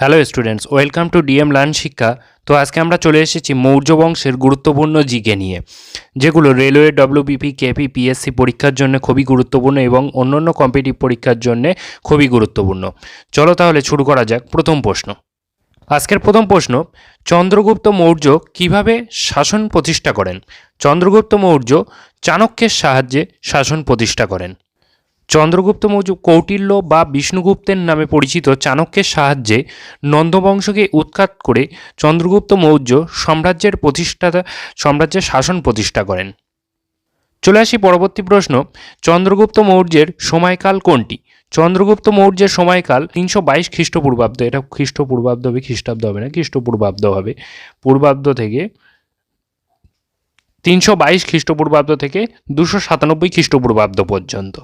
Hello students welcome to DM learn Shiksha তো আজকে আমরা চলে এসেছি মৌর্য বংশের গুরুত্বপূর্ণ জিকে নিয়ে, যেগুলো রেলওয়ে ডব্লিউবিপি কেপি পিএসসি পরীক্ষার জন্য খুবই গুরুত্বপূর্ণ এবং অন্যান্য কম্পিটিভ পরীক্ষার জন্য খুবই গুরুত্বপূর্ণ। চলো তাহলে শুরু করা যাক প্রথম প্রশ্ন। আজকের প্রথম প্রশ্ন, চন্দ্রগুপ্ত মৌর্য কীভাবে শাসন প্রতিষ্ঠা করেন? চন্দ্রগুপ্ত মৌর্য চাণক্যের সাহায্যে শাসন প্রতিষ্ঠা করেন। চন্দ্রগুপ্ত মৌর্য কৌটিল্য বা বিষ্ণুগুপ্তের নামে পরিচিত চাণক্যের সাহায্যে নন্দবংশকে উৎখাত করে চন্দ্রগুপ্ত মৌর্য সাম্রাজ্যের প্রতিষ্ঠাতা সাম্রাজ্যের শাসন প্রতিষ্ঠা করেন। চলে আসি পরবর্তী প্রশ্ন, চন্দ্রগুপ্ত মৌর্যের সময়কাল কোনটি? চন্দ্রগুপ্ত মৌর্যের সময়কাল তিনশো বাইশ খ্রিস্টপূর্বাব্দ, এটা খ্রিস্টপূর্বাব্দ হবে, খ্রিস্টাব্দ হবে না, খ্রিস্টপূর্বাব্দ হবে। পূর্বাব্দ থেকে তিনশো বাইশ খ্রিস্টপূর্বাব্দ থেকে দুশো সাতানব্বই খ্রিস্টপূর্বাব্দ পর্যন্ত।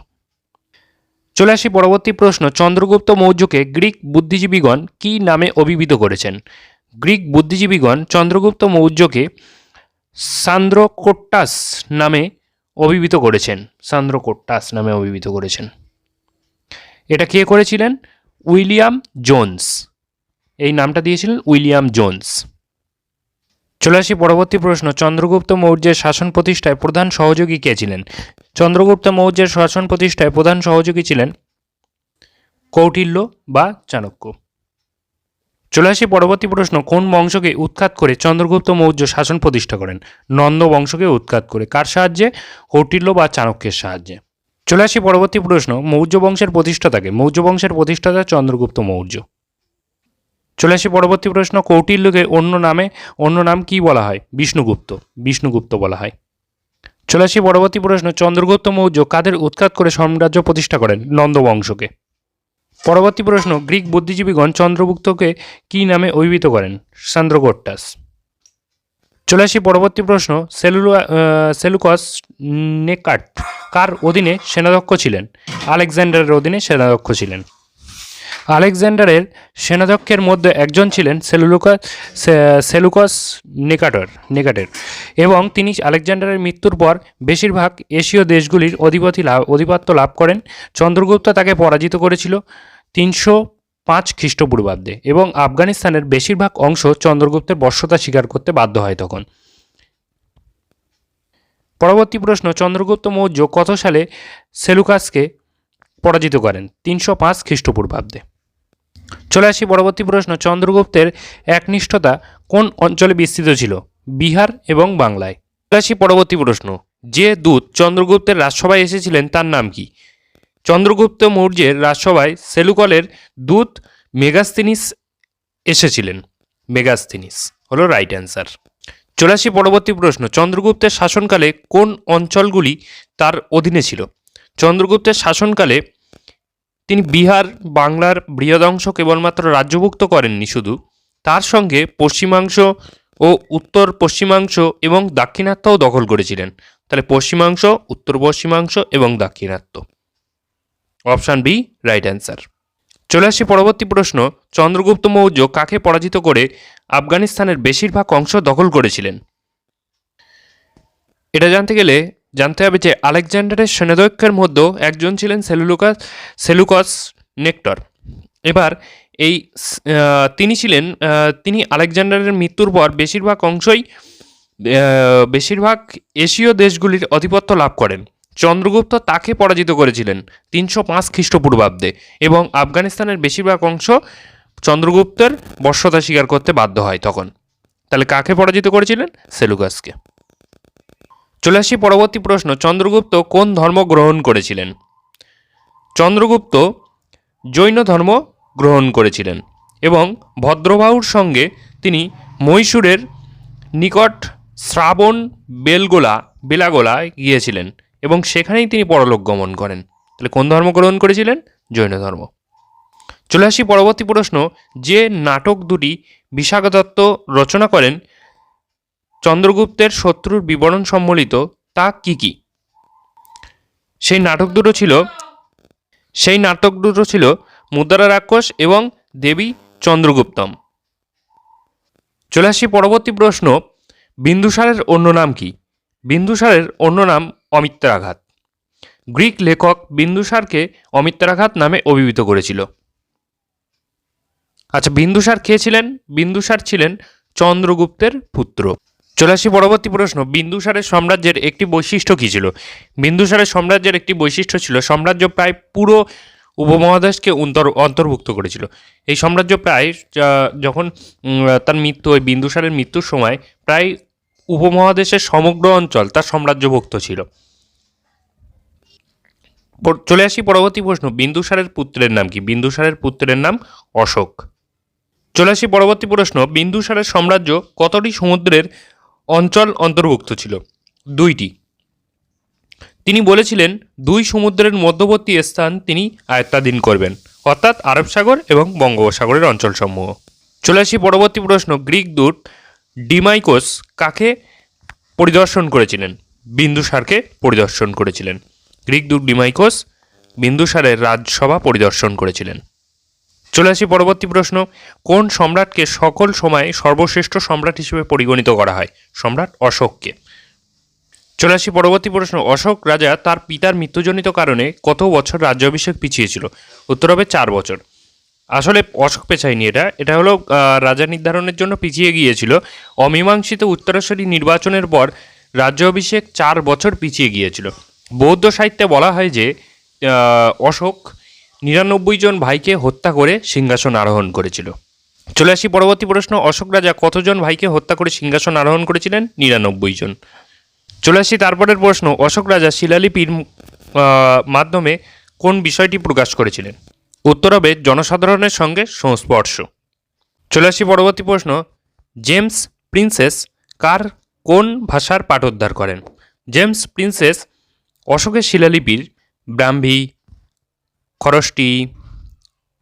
চলে আসি পরবর্তী প্রশ্ন। চন্দ্রগুপ্ত মৌর্যকে গ্রিক বুদ্ধিজীবীগণ কী নামে অভিহিত করেছেন? গ্রিক বুদ্ধিজীবীগণ চন্দ্রগুপ্ত মৌর্যকে সান্দ্রকোট্টাস নামে অভিহিত করেছেন। সান্দ্রকোট্টাস নামে অভিহিত করেছেন। এটা কে করেছিলেন? William Jones. এই নামটা দিয়েছিলেন উইলিয়াম জোন্স। চলে আসি পরবর্তী প্রশ্ন। চন্দ্রগুপ্ত মৌর্যের শাসন প্রতিষ্ঠায় প্রধান সহযোগী কে ছিলেন? চন্দ্রগুপ্ত মৌর্যের শাসন প্রতিষ্ঠায় প্রধান সহযোগী ছিলেন কৌটিল্য বা চাণক্য। চলে আসি পরবর্তী প্রশ্ন। কোন বংশকে উৎখাত করে চন্দ্রগুপ্ত মৌর্য শাসন প্রতিষ্ঠা করেন? নন্দ বংশকে উৎখাত করে। কার সাহায্যে? কৌটিল্য বা চাণক্যের সাহায্যে। চলে আসি পরবর্তী প্রশ্ন। মৌর্য বংশের প্রতিষ্ঠাতাকে? মৌর্য বংশের প্রতিষ্ঠাতা চন্দ্রগুপ্ত মৌর্য। চলে আসি পরবর্তী প্রশ্ন কৌটিল্যকে অন্য নামে, অন্য নাম কি বলা হয়? বিষ্ণুগুপ্ত বিষ্ণুগুপ্ত বলা হয়। চলে আসি পরবর্তী প্রশ্ন, চন্দ্রগুপ্ত মৌর্য কাদের উৎখাত করে সাম্রাজ্য প্রতিষ্ঠা করেন? নন্দবংশকে। পরবর্তী প্রশ্ন, গ্রিক বুদ্ধিজীবীগণ চন্দ্রগুপ্তকে কি নামে অভিহিত করেন? সান্দ্রগোট্টাস। চলে আসি পরবর্তী প্রশ্ন, সেলুলো সেলুকস নেকাট কার অধীনে সেনাধ্যক্ষ ছিলেন? আলেকজান্ডারের অধীনে সেনাধ্যক্ষ ছিলেন। আলেকজান্ডারের সেনাধ্যক্ষের মধ্যে একজন ছিলেন সেলুলুকা সেলুকস নেকাটর, নেকাটের। এবং তিনি আলেকজান্ডারের মৃত্যুর পর বেশিরভাগ এশীয় দেশগুলির অধিপতি লাভ অধিপত্য লাভ করেন। চন্দ্রগুপ্ত তাকে পরাজিত করেছিল তিনশো পাঁচ খ্রিস্টপূর্বাব্দে এবং আফগানিস্তানের বেশিরভাগ অংশ চন্দ্রগুপ্তের বর্ষতা স্বীকার করতে বাধ্য হয় তখন। পরবর্তী প্রশ্ন, চন্দ্রগুপ্ত মৌর্য কত সালে সেলুকাসকে পরাজিত করেন? তিনশো পাঁচ খ্রিস্টপূর্বাব্দে। চলে আসি পরবর্তী প্রশ্ন। চন্দ্রগুপ্তের একনিষ্ঠতা কোন অঞ্চলে বিস্তৃত ছিল? বিহার এবং বাংলায়। চলে আসি পরবর্তী প্রশ্ন। যে দূত চন্দ্রগুপ্তের রাজসভায় এসেছিলেন তার নাম কি? চন্দ্রগুপ্ত মৌর্যের রাজসভায় সেলুকলের দূত মেগাস্তিনিস এসেছিলেন। মেগাস্তিনিস হলো রাইট অ্যান্সার চলে আসি পরবর্তী প্রশ্ন। চন্দ্রগুপ্তের শাসনকালে কোন অঞ্চলগুলি তার অধীনে ছিল? চন্দ্রগুপ্তের শাসনকালে তিনি বিহার, বাংলার বৃহদংশ কেবলমাত্র রাজ্যভুক্ত করেননি শুধু, তার সঙ্গে পশ্চিমাংশ ও উত্তর পশ্চিমাংশ এবং দাক্ষিণাত্যও দখল করেছিলেন। তাহলে পশ্চিমাংশ, উত্তর পশ্চিমাংশ এবং দাক্ষিণাত্য। Option B, right answer. চলে আসি পরবর্তী প্রশ্ন, চন্দ্রগুপ্ত মৌর্য কাকে পরাজিত করে আফগানিস্তানের বেশিরভাগ অংশ দখল করেছিলেন? এটা জানতে গেলে জানতে হবে যে আলেকজান্ডারের সেনাধ্যক্ষের মধ্যেও একজন ছিলেন সেলুলোকাস, সেলুকস নেক্টর। এবার এই তিনি ছিলেন তিনি আলেকজান্ডারের মৃত্যুর পর বেশিরভাগ অংশই বেশিরভাগ এশীয় দেশগুলির আধিপত্য লাভ করেন। চন্দ্রগুপ্ত তাকে পরাজিত করেছিলেন তিনশো পাঁচ খ্রিস্টপূর্বাব্দে এবং আফগানিস্তানের বেশিরভাগ অংশ চন্দ্রগুপ্তের বর্ষতা স্বীকার করতে বাধ্য হয় তখন। তাহলে কাকে পরাজিত করেছিলেন? সেলুকাসকে। চলে আসি পরবর্তী প্রশ্ন, চন্দ্রগুপ্ত কোন ধর্ম গ্রহণ করেছিলেন? চন্দ্রগুপ্ত জৈন ধর্ম গ্রহণ করেছিলেন এবং ভদ্রবাহুর সঙ্গে তিনি মহীশূরের নিকট শ্রাবণ বেলগোলা বেলাগোলায় গিয়েছিলেন এবং সেখানেই তিনি পরলোক গমন করেন। তাহলে কোন ধর্ম গ্রহণ করেছিলেন? জৈন ধর্ম। চলে আসি পরবর্তী প্রশ্ন, যে নাটক দুটি বিশাখ দত্ত রচনা করেন চন্দ্রগুপ্তের শত্রুর বিবরণ সম্বলিত তা কি কি? সেই নাটক দুটো ছিল, সেই নাটক দুটো ছিল মুদ্রা রাক্ষস এবং দেবী চন্দ্রগুপ্তম। চলে আসি পরবর্তী প্রশ্ন, বিন্দুসারের অন্য নাম কি? বিন্দুসারের অন্য নাম অমিত্রাঘাত। গ্রিক লেখক বিন্দুসারকে অমিত্রাঘাত নামে অভিহিত করেছিল। আচ্ছা বিন্দুসার কে ছিলেন? বিন্দুসার ছিলেন চন্দ্রগুপ্তের পুত্র। চলে আসি পরবর্তী প্রশ্ন। বিন্দুসারের সাম্রাজ্যের একটি বৈশিষ্ট্য কী ছিল? বিন্দুসারের সাম্রাজ্যের একটি বৈশিষ্ট্য ছিল, সাম্রাজ্য প্রায় পুরো উপমহাদেশকে অন্তর, অন্তর্ভুক্ত করেছিল। এই সাম্রাজ্য প্রায় যখন তার মৃত্যু, ওই বিন্দুসারের মৃত্যুর সময় প্রায় উপমহাদেশের সমগ্র অঞ্চল তার সাম্রাজ্যভুক্ত ছিল। চলে আসি পরবর্তী প্রশ্ন। বিন্দুসারের পুত্রের নাম কি? বিন্দুসারের পুত্রের নাম অশোক। চলে আসি পরবর্তী প্রশ্ন। বিন্দুসারের সাম্রাজ্য কতটি সমুদ্রের অঞ্চল অন্তর্ভুক্ত ছিল। দুইটি। তিনি বলেছিলেন, দুই সমুদ্রের মধ্যবর্তী স্থান তিনি আয়ত্তাধীন করবেন, অর্থাৎ আরব সাগর এবং বঙ্গোপসাগরের অঞ্চলসমূহ। চলে আসি পরবর্তী প্রশ্ন। গ্রিক দূত ডিমাইকোস কাকে পরিদর্শন করেছিলেন? বিন্দুসারকে পরিদর্শন করেছিলেন। গ্রিক দূত ডিমাইকোস বিন্দুসারের রাজসভা পরিদর্শন করেছিলেন। চলে আসি পরবর্তী প্রশ্ন। কোন সম্রাটকে সকল সময় সর্বশ্রেষ্ঠ সম্রাট হিসেবে পরিগণিত করা হয়? সম্রাট অশোককে। চলে আসি পরবর্তী প্রশ্ন। অশোক রাজা তার পিতার মৃত্যুজনিত কারণে কত বছর রাজ্যাভিষেক পিছিয়েছিল? উত্তর হবে চার বছর। আসলে অশোক পেছায়নি এটা। এটা হলো রাজা নির্ধারণের জন্য পিছিয়ে গিয়েছিল। অমীমাংসিত উত্তরেশ্বরী নির্বাচনের পর রাজ্য অভিষেক চার বছর পিছিয়ে গিয়েছিল। বৌদ্ধ সাহিত্যে বলা হয় যে অশোক নিরানব্বই জন ভাইকে হত্যা করে সিংহাসন আরোহণ করেছিল। চলে আসি পরবর্তী প্রশ্ন, অশোক রাজা কতজন ভাইকে হত্যা করে সিংহাসন আরোহণ করেছিলেন? নিরানব্বই জন। চলে আসি তারপরের প্রশ্ন, অশোক রাজা শিলালিপির মাধ্যমে কোন বিষয়টি প্রকাশ করেছিলেন? উত্তর হবে, জনসাধারণের সঙ্গে সংস্পর্শ। চলে আসি পরবর্তী প্রশ্ন, জেমস প্রিন্সেস কার কোন ভাষার পাঠোদ্ধার করেন? জেমস প্রিন্সেস অশোকের শিলালিপির ব্রাহ্মী খরষ্টি,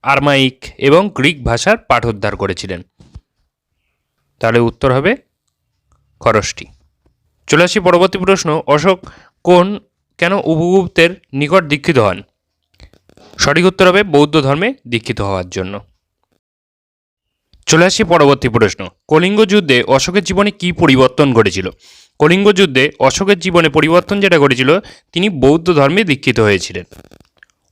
আরমাইক এবং গ্রিক ভাষার পাঠোদ্ধার করেছিলেন। তাহলে উত্তর হবে খরষ্টি। চলে আসি পরবর্তী প্রশ্ন, অশোক কোন কেন উপগুপ্তের নিকট দীক্ষিত হন? সঠিক উত্তর হবে বৌদ্ধ ধর্মে দীক্ষিত হওয়ার জন্য। চলে আসি পরবর্তী প্রশ্ন, কলিঙ্গ যুদ্ধে অশোকের জীবনে কি পরিবর্তন ঘটেছিল? কলিঙ্গ যুদ্ধে অশোকের জীবনে পরিবর্তন যেটা ঘটেছিল, তিনি বৌদ্ধ ধর্মে দীক্ষিত হয়েছিলেন।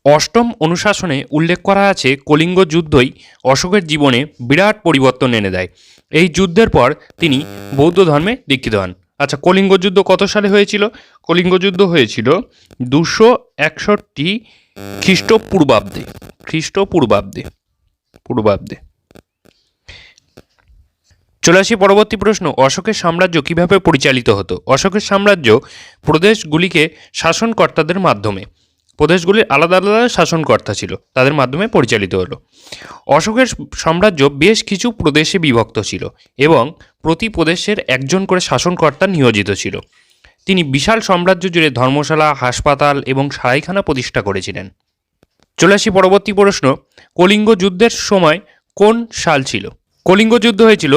অষ্টম অনুশাসনে উল্লেখ করা আছে কলিঙ্গ যুদ্ধই অশোকের জীবনে বিরাট পরিবর্তন এনে দেয়। এই যুদ্ধের পর তিনি বৌদ্ধ ধর্মে দীক্ষিত হন। আচ্ছা কলিঙ্গ যুদ্ধ কত সালে হয়েছিল? কলিঙ্গ যুদ্ধ হয়েছিল দুশো একষট্টি খ্রিস্টপূর্বাব্দে। খ্রিস্টপূর্বাব্দে। পূর্বাব্দে। চলে আসি পরবর্তী প্রশ্ন, অশোকের সাম্রাজ্য কীভাবে পরিচালিত হতো? অশোকের সাম্রাজ্য প্রদেশগুলিকে শাসনকর্তাদের মাধ্যমে। প্রদেশগুলির আলাদা আলাদা শাসনকর্তা ছিল, তাদের মাধ্যমে পরিচালিত হলো। অশোকের সাম্রাজ্য বেশ কিছু প্রদেশে বিভক্ত ছিল এবং প্রতি প্রদেশের একজন করে শাসনকর্তা নিয়োজিত ছিল। তিনি বিশাল সাম্রাজ্য জুড়ে ধর্মশালা, হাসপাতাল এবং সারাইখানা প্রতিষ্ঠা করেছিলেন। চলে আসি পরবর্তী প্রশ্ন, কলিঙ্গ যুদ্ধের সময় কোন সাল ছিল? কলিঙ্গ যুদ্ধ হয়েছিল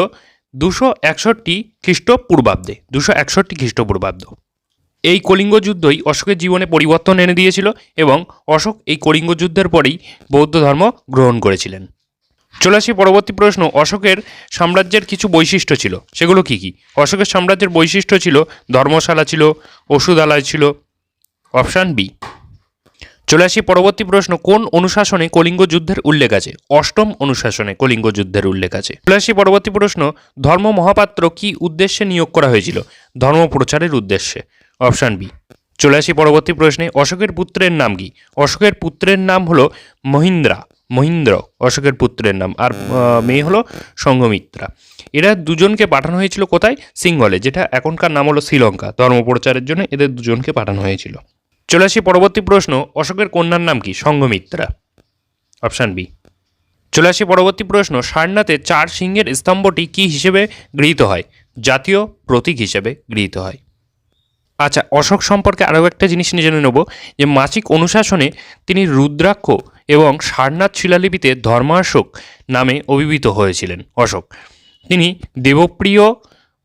দুশো একষট্টি খ্রিস্টপূর্বাব্দে, দুশো একষট্টি খ্রিস্টপূর্বাব্দ। এই কলিঙ্গ যুদ্ধই অশোকের জীবনে পরিবর্তন এনে দিয়েছিল এবং অশোক এই কলিঙ্গ যুদ্ধের পরেই বৌদ্ধ ধর্ম গ্রহণ করেছিলেন। চলে আসি পরবর্তী প্রশ্ন, অশোকের সাম্রাজ্যের কিছু বৈশিষ্ট্য ছিল, সেগুলো কি কি? অশোকের সাম্রাজ্যের বৈশিষ্ট্য ছিল, ধর্মশালা ছিল, ওষুধালয় ছিল, অপশান বি। চলে আসি পরবর্তী প্রশ্ন, কোন অনুশাসনে কলিঙ্গ যুদ্ধের উল্লেখ আছে? অষ্টম অনুশাসনে কলিঙ্গ যুদ্ধের উল্লেখ আছে। চলে আসি পরবর্তী প্রশ্ন, ধর্ম মহাপাত্র কি উদ্দেশ্যে নিয়োগ করা হয়েছিল? ধর্ম প্রচারের উদ্দেশ্যে। Option B. চলে আসি পরবর্তী প্রশ্নে, অশোকের পুত্রের নাম কি? অশোকের পুত্রের নাম হলো মহিন্দ্রা, মহিন্দ্র, অশোকের পুত্রের নাম। আর মেয়ে হলো সঙ্গমিত্রা। এরা দুজনকে পাঠানো হয়েছিল কোথায়? সিঙ্গলে, যেটা এখনকার নাম হলো শ্রীলঙ্কা ধর্ম প্রচারের জন্য এদের দুজনকে পাঠানো হয়েছিল। চলে আসি পরবর্তী প্রশ্ন, অশোকের কন্যার নাম কি? সঙ্গমিত্রা। Option B. চলে আসি পরবর্তী প্রশ্ন সারনাথের চার সিংহের স্তম্ভটি কি হিসেবে গৃহীত হয়? জাতীয় প্রতীক হিসেবে গৃহীত হয়। আচ্ছা অশোক সম্পর্কে আরও একটা জিনিস নিয়ে জেনে নেব, যে মাসিক অনুশাসনে তিনি রুদ্রাক্ষ এবং সারনাথ শিলালিপিতে ধর্মাশোক নামে অভিহিত হয়েছিলেন অশোক। তিনি দেবপ্রিয়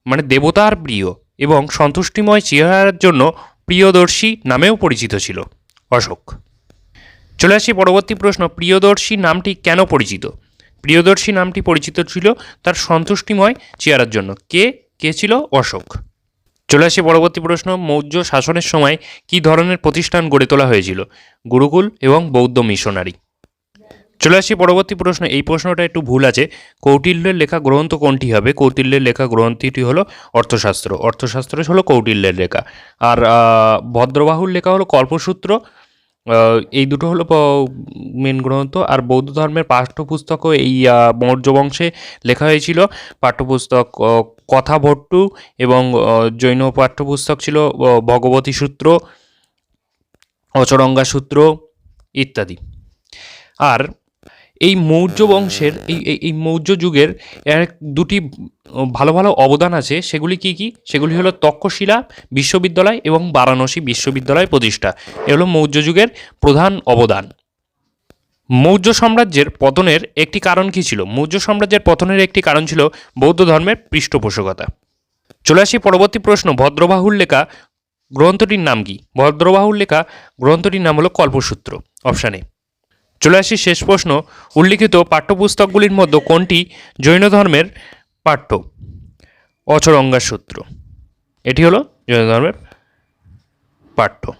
মানে দেবতার প্রিয় এবং সন্তুষ্টিময় চেহারার জন্য প্রিয়দর্শী নামেও পরিচিত ছিল অশোক। চলে আসি পরবর্তী প্রশ্ন, প্রিয়দর্শী নামটি কেন পরিচিত? প্রিয়দর্শী নামটি পরিচিত ছিল তার সন্তুষ্টিময় চেহারার জন্য। কে? কে ছিল? অশোক। চলে আসি পরবর্তী প্রশ্ন, মৌর্য শাসনের সময় কি ধরনের প্রতিষ্ঠান গড়ে তোলা হয়েছিল? গুরুকুল এবং বৌদ্ধ মিশনারি। চলে আসি পরবর্তী প্রশ্ন, এই প্রশ্নটা একটু ভুল আছে। কৌটিল্যের লেখা গ্রন্থ কোনটি হবে? কৌটিল্যের লেখা গ্রন্থটি হলো অর্থশাস্ত্র। অর্থশাস্ত্র হলো কৌটিল্যের লেখা। আর ভদ্রবাহুর লেখা হলো কল্পসূত্র। এই দুটো হলো মেন গ্রন্থ আর বৌদ্ধ ধর্মের পাঠ্যপুস্তকও এই মৌর্য বংশে লেখা হয়েছিল। পাঠ্যপুস্তক কথা ভট্টু এবং জৈন পাঠ্যপুস্তক ছিল ভগবতী সূত্র, অচরঙ্গা সূত্র ইত্যাদি। আর এই মৌর্য বংশের, এই, এই- মৌর্য যুগের দুটি ভালো ভালো অবদান আছে। সেগুলি কি কি? সেগুলি হলো তক্ষশিলা বিশ্ববিদ্যালয় এবং বারাণসী বিশ্ববিদ্যালয় প্রতিষ্ঠা। এ হলো মৌর্য যুগের প্রধান অবদান। মৌর্য সাম্রাজ্যের পতনের একটি কারণ কি ছিল? মৌর্য সাম্রাজ্যের পতনের একটি কারণ ছিল বৌদ্ধ ধর্মের পৃষ্ঠপোষকতা। চলে আসি পরবর্তী প্রশ্ন। ভদ্রবাহুর লেখা গ্রন্থটির নাম কি? ভদ্রবাহুর লেখা গ্রন্থটির নাম হলো কল্পসূত্র। অপশান চলে আসি শেষ প্রশ্ন, উল্লিখিত পাঠ্যপুস্তকগুলির মধ্যে কোনটি জৈন ধর্মের পাঠ্য? অচরঙ্গা সূত্র। এটি হলো জৈন ধর্মের পাঠ্য।